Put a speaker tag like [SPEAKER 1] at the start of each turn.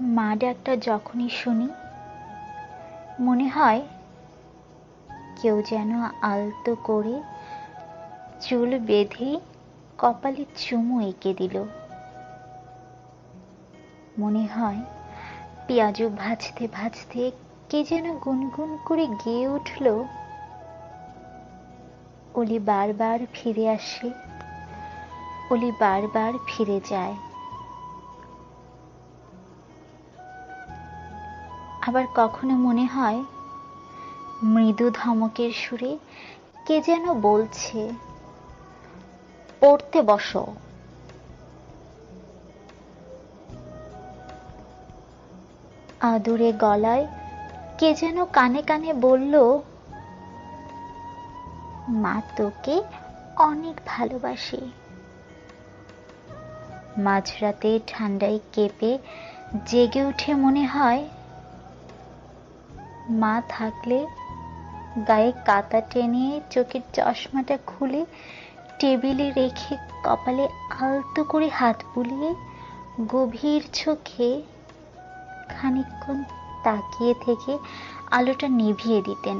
[SPEAKER 1] মা ডাকটা যখনই শুনি, মনে হয় কেউ যেন আলতো করে চুল বেঁধে কপালে চুমু এঁকে দিল। মনে হয় পেঁয়াজু ভাজতে ভাজতে কে যেন গুনগুন করে গেয়ে উঠল। অলি বারবার ফিরে আসে, অলি বারবার ফিরে যায়। আবার কখনো মনে হয় মৃদু ধমকের সুরে কে যেন বলছে, পড়তে বসো আদুরে গলায় কে যেন কানে কানে বলল, মা তোকে অনেক ভালোবাসে মাঝরাতে ঠান্ডায় কেঁপে জেগে উঠে মনে হয় মা থাকলে গায়ে কাতা টেনে চোখের চশমাটা খুলে টেবিলে রেখে কপালে আলতো করে হাত বুলিয়ে গভীর চোখে খানিকক্ষণ তাকিয়ে থেকে আলোটা নিভিয়ে দিতেন।